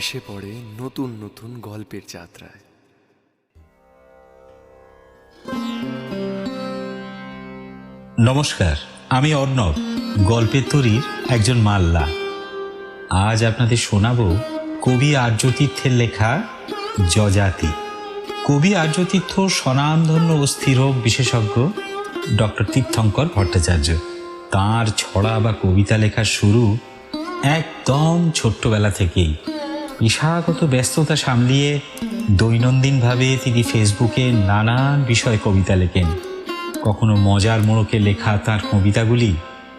ভেসে পড়ে নতুন নতুন গল্পের যাত্রায়। নমস্কার, আমি অর্ণব, গল্পের তরীর একজন মাল্লা। আজ আপনাদের শোনাব কবি আর্যতীর্থের লেখা যজাতি। কবি আর্যতীর্থ স্বনামধন্য ও স্থিরোগ বিশেষজ্ঞ ডক্টর তীর্থঙ্কর ভট্টাচার্য। তাঁর ছড়া বা কবিতা লেখার শুরু একদম ছোট্টবেলা থেকেই। পেশাগত ব্যস্ততা সামলিয়ে দৈনন্দিনভাবে তিনি ফেসবুকে নানান বিষয় কবিতা লেখেন। কখনো মজার মোড়কে লেখা তার কবিতাগুলি,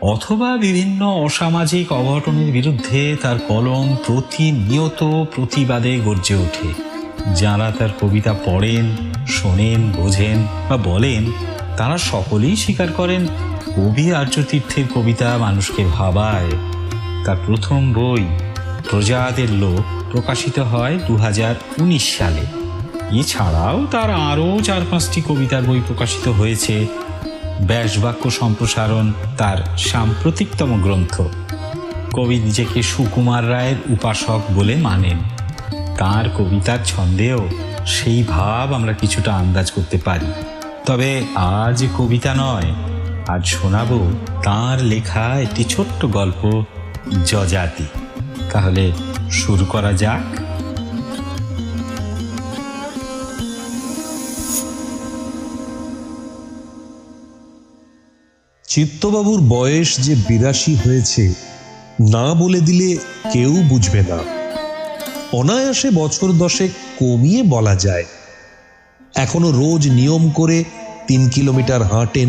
অথবা বিভিন্ন অসামাজিক অঘটনের বিরুদ্ধে তার কলম প্রতিনিয়ত প্রতিবাদে গর্জে ওঠে। যারা তার কবিতা পড়েন, শোনেন, বোঝেন বা বলেন, তারা সকলেই স্বীকার করেন, কবি আর্যতীর্থের কবিতা মানুষকে ভাবায়। তার প্রথম বই, প্রজাদের লোক প্রকাশিত হয় দু হাজার উনিশ সালে। এছাড়াও তার আরও চার পাঁচটি কবিতার বই প্রকাশিত হয়েছে। ব্যাসবাক্য সম্প্রসারণ, তার সাম্প্রতিকতম গ্রন্থ। কবি নিজেকে সুকুমার রায়ের উপাসক বলে মানেন। তার কবিতার ছন্দেও সেই ভাব আমরা কিছুটা আন্দাজ করতে পারি। তবে আজ কবিতা নয়, আজ শোনাবো তার লেখা একটি ছোট্ট গল্প, যজাতি। তাহলে শুরু করা যাক। চিত্তবাবুর বয়স যে বিরাশি হয়েছে, না বলে দিলে কেউ বুঝবে না। অনায়াসে বছর দশেক কমিয়ে বলা যায়। এখনও রোজ নিয়ম করে তিন কিলোমিটার হাঁটেন,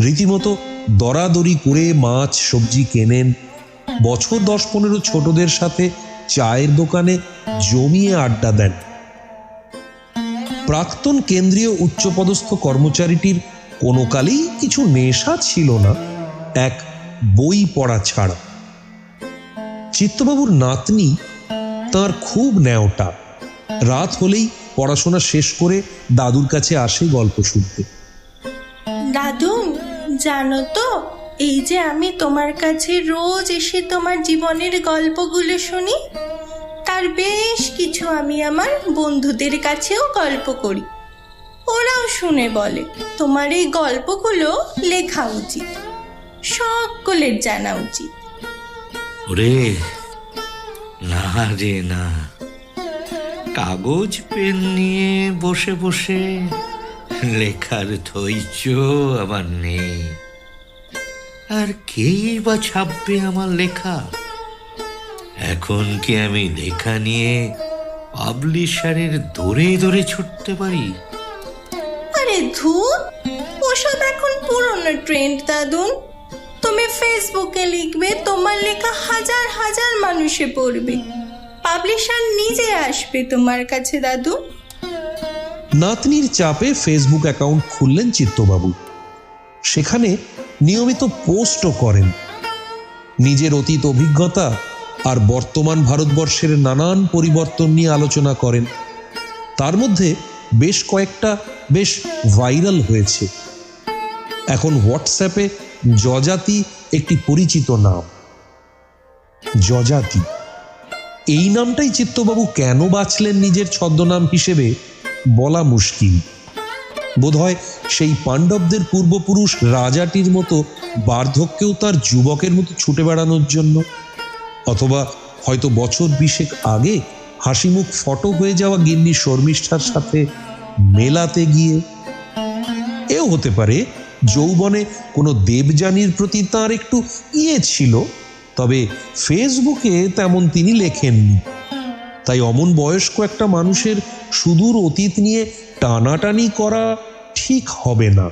রীতিমতো দরাদরি করে মাছ, সবজি কেনেন, বছর দশ পনেরো ছোটদের সাথে চায়ের দোকানে জমিয়ে আড্ডা দেন। প্রাক্তন কেন্দ্রীয় উচ্চপদস্থ কর্মচারীটির কোনো কালেই কিছু নেশা ছিল না, এক বই পড়া ছাড়া। চিত্তবাবুর নাতনি তার খুব ন্যাওটা। রাত হলেই পড়াশোনা শেষ করে দাদুর কাছে আসে গল্প শুনতে। দাদু, জানো তো এই যে আমি তোমার কাছে রোজ এসে তোমার জীবনের গল্পগুলো শুনি, তার বেশ কিছু আমি আমার বন্ধুদের কাছেও গল্প করি। ওরাও শুনে বলে, তোমার এই গল্পগুলো লেখা উচিত, সকলের জানা উচিত। ওরে, না রে, না। কাগজ, পেন নিয়ে বসে বসে লেখার ধৈর্য আমার নেই। আর কেই বা ছাপবে আমার লেখা? এখন কি আমি লেখা নিয়ে পাবলিশারের দৌড়ে দৌড়ে ছুটতে পারি? আরে ধুর ওসব এখন পুরনো ট্রেন্ড দাদুন। তুমি ফেসবুকে লিখবে তোমার লেখা হাজার হাজার মানুষে পড়বে। পাবলিশার নিজে আসবে তোমার কাছে দাদু। নাতনির চাপে ফেসবুক অ্যাকাউন্ট খুললেন চিত্তবাবু। সেখানে নিয়মিত পোস্টও করেন। নিজের অতীত অভিজ্ঞতা আর বর্তমান ভারতবর্ষের নানান পরিবর্তন নিয়ে আলোচনা করেন। তার মধ্যে বেশ কয়েকটা বেশ ভাইরাল হয়েছে। এখন হোয়াটসঅ্যাপে যজাতি একটি পরিচিত নাম। যজাতি। এই নামটাই চিত্তবাবু কেন বাঁচলেন নিজের ছদ্মনাম হিসেবে বলা মুশকিল। বোধহয় সেই পাণ্ডবদের পূর্বপুরুষ রাজাটির মতো বার্ধক্যেও তার যুবকের মতো ছুটে বেড়ানোর জন্য। অথবা হয়তো বছর বিশেক আগে হাসিমুখ ফটো হয়ে যাওয়া গিন্নি শর্মিষ্ঠার সাথে মেলাতে গিয়ে এও হতে পারে যৌবনে কোনো দেবযানীর প্রতি তার একটু ইয়ে ছিল, তবে ফেসবুকে তেমন তিনি লেখেননি তাই অমন বয়স্ক একটা মানুষের সুদূর অতীত নিয়ে টানাটানি করা ঠিক হবে না।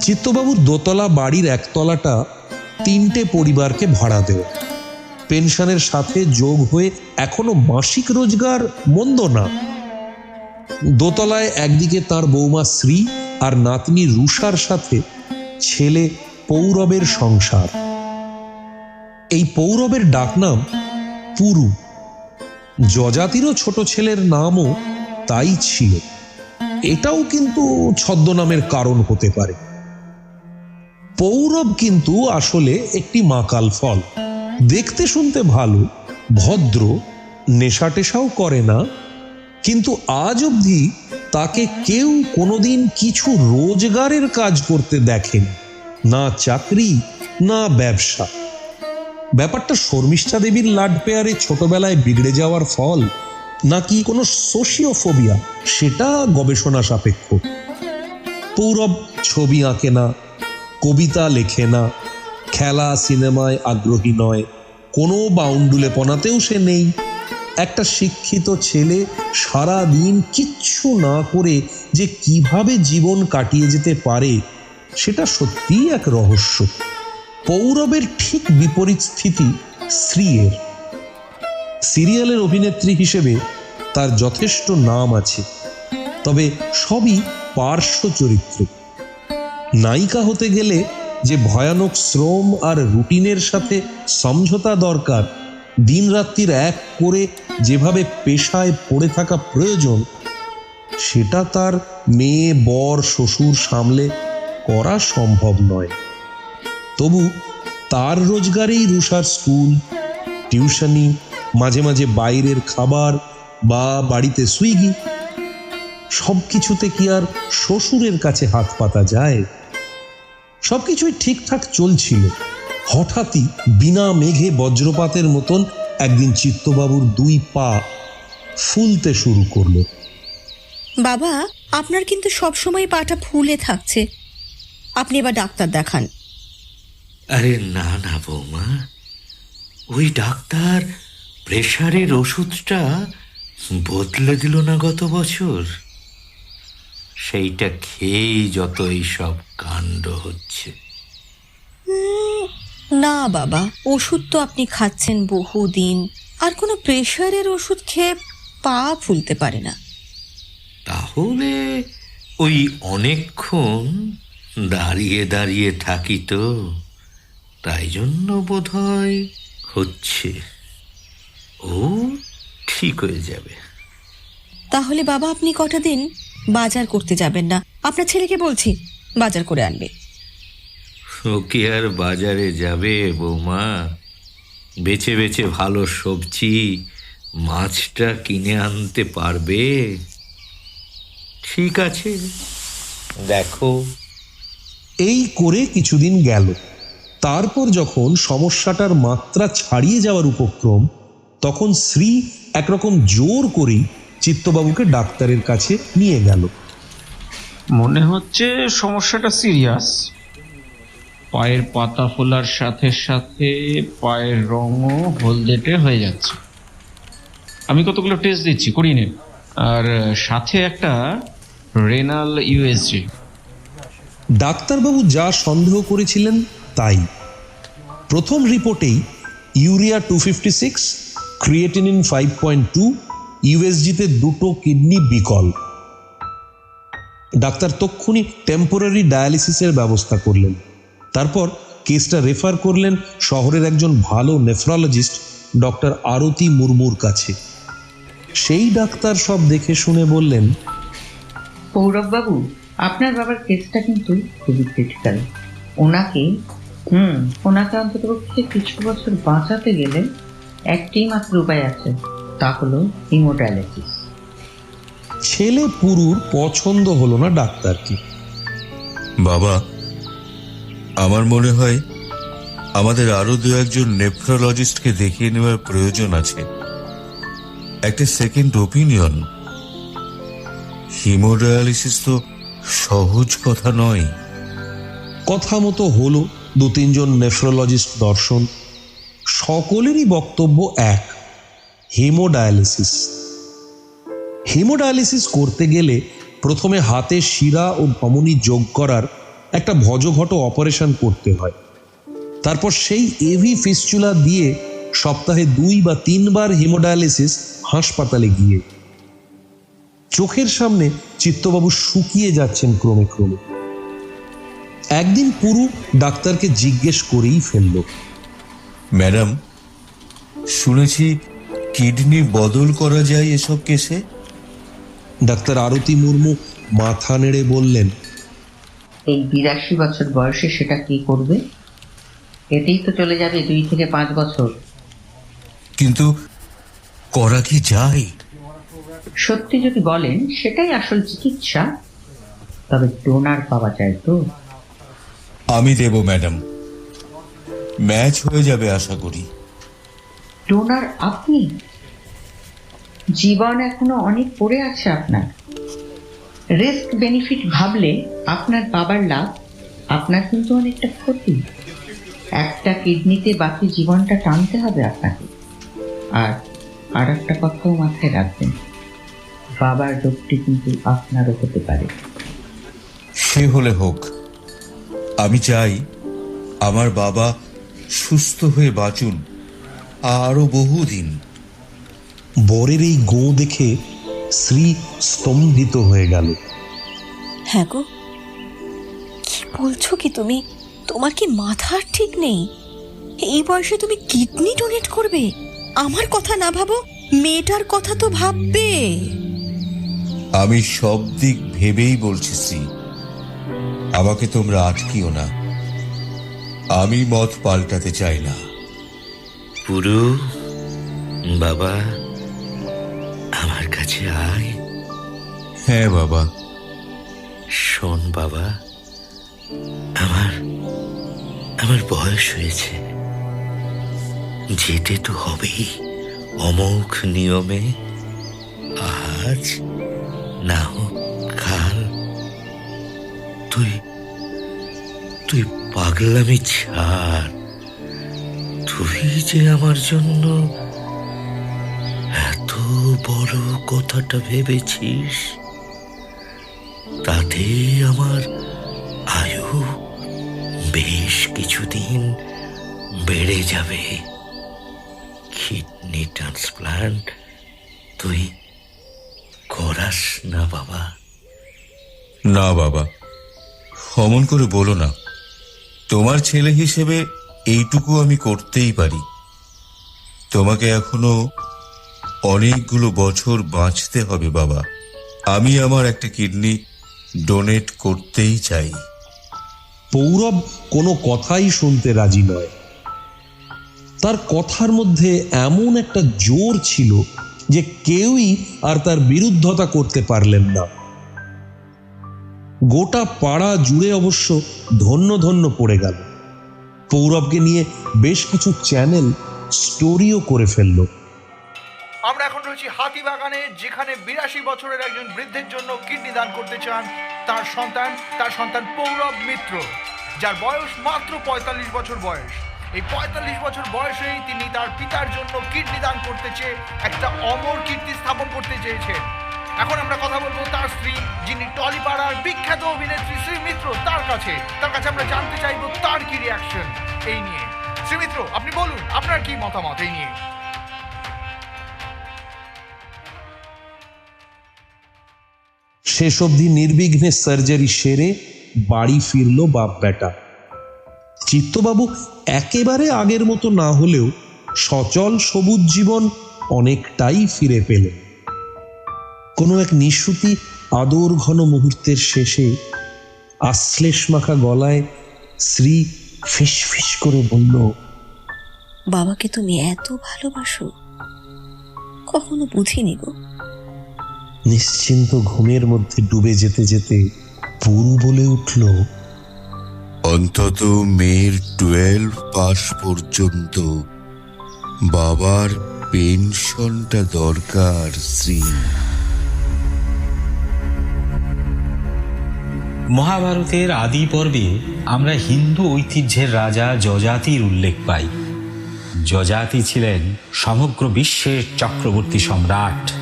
চিত্তবাবুর দোতলা বাড়ির একতলাটা তিনটে পরিবারকে ভাড়া দেওয়া পেনশনের সাথে যোগ হয়ে এখনও মাসিক রোজগার মন্দ না। দোতলায় একদিকে তার বৌমা শ্রী আর নাতনি রুষার সাথে ছেলে পৌরবের সংসার। এই পৌরবের ডাকনাম পুরু। যজাতিরও ছোট ছেলের নামও তাই ছিল। এটাও কিন্তু ছদ্মনামের কারণ হতে পারে। পৌরব কিন্তু আসলে একটি মাকাল ফল। দেখতে শুনতে ভালো, ভদ্র নেশা টেশাও করে না, কিন্তু আজ অবধি তাকে কেউ কোনোদিন কিছু রোজগারের কাজ করতে দেখেন, না চাকরি, না ব্যবসা। ব্যাপারটা শর্মিষ্ঠা দেবীর লাড পেয়ারে ছোটবেলায় বিগড়ে যাওয়ার ফল নাকি কোনো সোশিওফোবিয়া? সেটা গবেষণা সাপেক্ষ। পৌরব ছবি আঁকে না, কবিতা লেখে না, খেলা সিনেমায় আগ্রহী নয়, কোনো বাউন্ডুলে পনাতেও সে নেই। একটা শিক্ষিত ছেলে সারা দিন কিচ্ছু না করে যে কীভাবে জীবন কাটিয়ে যেতে পারে, সেটা সত্যিই এক রহস্য। পৌরবের ঠিক বিপরীত স্থিতি স্ত্রীয়ের সিরিয়ালের অভিনেত্রী হিসেবে তার যথেষ্ট নাম আছে। তবে সবই পার্শ্ব চরিত্র। নায়িকা হতে গেলে যে ভয়ানক শ্রম আর রুটিনের সাথে সমঝোতা দরকার, দিনরাত্রির এক করে যেভাবে পেশায় পড়ে থাকা প্রয়োজন, সেটা তার মেয়ে, বর, শ্বশুর সামলে করা সম্ভব নয়। তবু তার রোজগারেই রুষার স্কুল, টিউশনি মাঝে মাঝে বাইরের খাবার বা বাড়িতে সুইগি সব কিছুতে কি আর শ্বশুরের কাছে হাত পাতা যায়? সবকিছুই ঠিকঠাক চলছিল। হঠাৎই বিনা মেঘে বজ্রপাতের মতন একদিন চিত্তবাবুর দুই পা ফুলতে শুরু করল। বাবা আপনার কিন্তু সবসময় পাটা ফুলে থাকছে। আপনি এবার ডাক্তার দেখান। আরে না না বৌমা ওই ডাক্তার প্রেশারের ওষুধটা বদলে দিল না গত বছর। সেইটা খেয়েই যত এইসব কাণ্ড হচ্ছে। না বাবা ওষুধ তো আপনি খাচ্ছেন বহুদিন। আর কোনো প্রেশারের ওষুধ খেয়ে পা ফুলতে পারে না। তাহলে ওই অনেকক্ষণ দাঁড়িয়ে দাঁড়িয়ে থাকি তো। তাই জন্য বোধ হয় হচ্ছে। ও ঠিক হয়ে যাবে। তাহলে বাবা আপনি কটা দিন বাজার করতে যাবেন না? আপনার ছেলেকে বলছি বাজার করে আনবে। ও কি আর বাজারে যাবে বৌমা। বেছে বেছে ভালো সবজি মাছটা কিনে আনতে পারবে। ঠিক আছে দেখো। এই করে কিছুদিন গেল। তারপর যখন সমস্যাটার মাত্রা ছাড়িয়ে যাওয়ার উপক্রম তখন শ্রী একরকম জোর করেই চিত্তবাবুকে ডাক্তারের কাছে নিয়ে গেল। মনে হচ্ছে সমস্যাটা সিরিয়াস। পায়ের পাতা ফোলার সাথে সাথে পায়ের রঙও হলদেটে হয়ে যাচ্ছে। আমি কতগুলো টেস্ট দিচ্ছি করিয়ে নিন। আর সাথে একটা রেনাল ইউএসজি ডাক্তারবাবু যা সন্দেহ করেছিলেন তাই। প্রথম রিপোর্টেই urea two fifty six creatinine five point two ইউএসজিতে দুটো কিডনি বিকল। ডাক্তার তক্ষুনি টেম্পোরারি ডায়ালিসিসের ব্যবস্থা করলেন। তারপর কেসটা রেফার করলেন শহরের একজন ভালো নেফ্রোলজিস্ট ডক্টর আরতি মুর্মুর কাছে। সেই ডাক্তার সব দেখে শুনে বললেন, পৌরববাবু, আপনার বাবার কেসটা কিন্তু খুবই ক্রিটিক্যাল ওনাকে, হুম, ওনাকে অন্তত কিছু বছর বাঁচাতে গেলে একটি মাত্র উপায় আছে তা হলো হিমোডায়ালিসিস ছেলে পুরুর পছন্দ হলো না ডাক্তারকে। বাবা আমার মনে হয় আমাদের আরও দু একজন নেফ্রোলজিস্টকে দেখিয়ে নেওয়ার প্রয়োজন আছে। একটা সেকেন্ড ওপিনিয়ন হিমোডায়ালিসিস তো সহজ কথা নয়। কথা মতো হলো দু তিনজন নেফ্রোলজিস্ট দর্শন সকলেরই বক্তব্য এক হেমোডায়ালিসিস হেমোডায়ালিসিস করতে গেলে প্রথমে হাতে শিরা ও ধমনী যোগ করার একটা ভজঘট অপারেশন করতে হয়। তারপর সেই এভি ফিস্চুলা দিয়ে সপ্তাহে দুই বা তিনবার হেমোডায়ালিসিস হাসপাতালে গিয়ে। চোখের সামনে চিত্তবাবু শুকিয়ে যাচ্ছেন ক্রমে ক্রমে। একদিন পুরু ডাক্তারকে জিজ্ঞেস করেই ফেলল ম্যাডাম শুনেছি কিডনি বদল করা যায় এসব কেসে? ডাক্তার আরতি মুর্মু মাথা নেড়ে বললেন এই বিরাশি বছর বয়সে সেটা কি করবে? এতেই তো চলে যাবে দুই থেকে পাঁচ বছর। কিন্তু করা কি যায়? সত্যি যদি বলেন সেটাই আসল চিকিৎসা। তবে ডোনার পাওয়া যায় তো? আমি দেব ম্যাডাম। ম্যাচ হয়ে যাবে আশা করি। ডোনার আপনি? জীবন এখনও অনেক পড়ে আছে আপনার। রিস্ক বেনিফিট ভাবলে আপনার বাবার লাভ আপনার কিন্তু অনেকটা ক্ষতি। একটা কিডনিতে বাকি জীবনটা টানতে হবে আপনাকে। আর আর একটা কথাও মাথায় রাখবেন বাবার রোগটি কিন্তু আপনারও হতে পারে। সে হলে হোক আমি চাই আমার বাবা সুস্থ হয়ে বাঁচুন আরও বহুদিন। বরের এই গো দেখে শ্রী স্তম্ভিত হয়ে গেল। হ্যাঁ গো কি বলছো কি তুমি? তোমার কি মাথার ঠিক নেই? এই বয়সে তুমি কিডনি ডোনেট করবে? আমার কথা না ভাবো মেয়েটার কথা তো ভাববে। আমি সব দিক ভেবেই বলছি শ্রী আমাকে তোমরা আটকিও না। আমি মত পাল্টাতে চাই না। পুরু বাবা আমার কাছে আয়। হ্যাঁ বাবা। শোন বাবা আমার আমার বয়স হয়েছে। যেতে তো হবেই। অমোঘ নিয়মে আজ না হোক কাল তুই তুই পাগলামি ছাড়। তুই যে আমার জন্য এত বড় কথাটা ভেবেছিস, তাতে আমার আয়ু বেশ কিছুদিন বেড়ে যাবে। কিডনি ট্রান্সপ্লান্ট তুই করাস না বাবা। না বাবা, অমন করে বলো না। তোমার ছেলে হিসেবে এইটুকু আমি করতেই পারি। তোমাকে এখনও অনেকগুলো বছর বাঁচতে হবে, বাবা। আমি আমার একটা কিডনি ডোনেট করতেই চাই। পৌরব কোনো কথাই শুনতে রাজি নয়। তার কথার মধ্যে এমন একটা জোর ছিল যে কেউই আর তার বিরুদ্ধতা করতে পারলেন না। গোটা পাড়া জুড়ে অবশ্য ধন্য ধন্য পড়ে গেল। পৌরবকে নিয়ে বেশ কিছু চ্যানেল স্টোরিও করে ফেলল। আমরা এখন রয়েছি হাতিবাগানে যেখানে বিরাশি বছরের একজন বৃদ্ধের জন্য কিডনি দান করতে চান তার সন্তান তার সন্তান পৌরব মিত্র, যার বয়স মাত্র পঁয়তাল্লিশ বছর বয়স। এই পঁয়তাল্লিশ বছর বয়সেই তিনি তার পিতার জন্য কিডনি দান করতে চেয়ে একটা অমর কীর্তি স্থাপন করতে চেয়েছেন। এখন আমরা কথা বলব তার স্ত্রী, যিনি টলিপাড়ার বিখ্যাত অভিনেত্রী শ্রী মিত্র, তার কাছে। তার কাছে আমরা জানতে চাইব তার কি রিয়াকশন এই নিয়ে। শ্রী মিত্র, আপনি বলুন, আপনার কি মতামত এই নিয়ে? শেষ অবধি নির্বিঘ্নে সার্জারি সেরে বাড়ি ফিরল বাপ বেটা চিত্তবাবু একেবারে আগের মতো না হলেও সচল সবুজ জীবন অনেকটাই ফিরে পেলেন। কোনো এক নিশুতি আদর ঘন মুহূর্তের শেষে আশ্লেষ মাখা গলায় শ্রী ফিস ফিস করে বলল বাবাকে তুমি এত ভালোবাসো? কখনো বুঝিনি গো? নিশ্চিন্ত ঘুমের মধ্যে ডুবে যেতে যেতে পুরু বলে উঠল অন্তত মেয়ের টুয়েলভ পাস পর্যন্ত বাবার পেনশনটা দরকার শ্রী মহাভারতের আদি পর্বে আমরা হিন্দু ঐতিহ্যের রাজা যজাতির উল্লেখ পাই। যজাতি ছিলেন সমগ্র বিশ্বের চক্রবর্তী সম্রাট।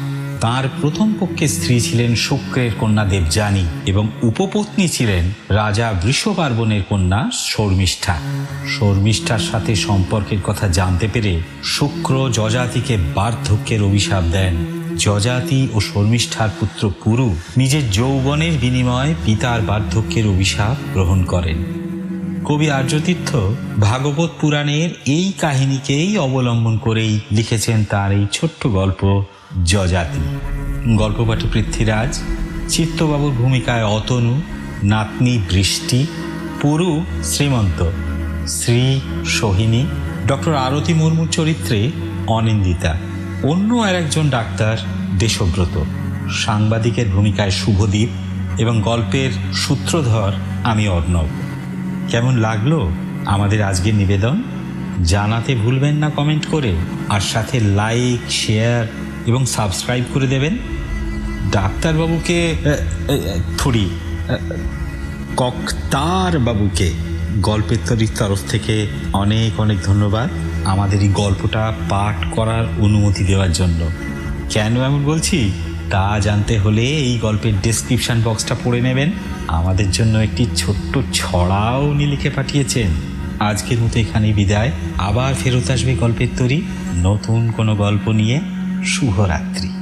তার প্রথম পক্ষে স্ত্রী ছিলেন শুক্রের কন্যা দেবযানী এবং উপপত্নী ছিলেন রাজা বৃষপার্বণের কন্যা শর্মিষ্ঠা। শর্মিষ্ঠার সাথে সম্পর্কের কথা জানতে পেরে শুক্র যজাতিকে বার্ধক্যের অভিশাপ দেন। যজাতি ও শর্মিষ্ঠার পুত্র পুরু নিজের যৌবনের বিনিময়ে পিতার বার্ধক্যের অভিশাপ গ্রহণ করেন। কবি আর্যতীর্থ ভাগবত পুরাণের এই কাহিনীকেই অবলম্বন করেই লিখেছেন তার এই ছোট্ট গল্প, যজাতি। গল্প পাঠে পৃথ্বীরাজ, চিত্তবাবুর ভূমিকায় অতনু, নাতনি বৃষ্টি, পুরু শ্রীমন্ত শ্রী সোহিনী, ডক্টর আরতি মুর্মুর চরিত্রে অনিন্দিতা। অন্য আর একজন ডাক্তার দেশব্রত। সাংবাদিকের ভূমিকায় শুভদীপ এবং গল্পের সূত্রধর আমি অর্ণব। কেমন লাগল আমাদের আজকের নিবেদন? জানাতে ভুলবেন না কমেন্ট করে, আর সাথে লাইক, শেয়ার এবং সাবস্ক্রাইব করে দেবেন। ডাক্তারবাবুকে থুড়ি কক্তার বাবুকে গল্পের তরির তরফ থেকে অনেক অনেক ধন্যবাদ। আমাদের এই গল্পটা পাঠ করার অনুমতি দেওয়ার জন্য। কেন এমন বলছি? তা জানতে হলে এই গল্পের ডিসক্রিপশান বক্সটা পড়ে নেবেন। আমাদের জন্য একটি ছোট্ট ছড়াও উনি লিখে পাঠিয়েছেন। আজকের মতো এখানেই বিদায়। আবার ফেরত আসবে গল্পের তরি। নতুন কোনো গল্প নিয়ে শুভরাত্রি।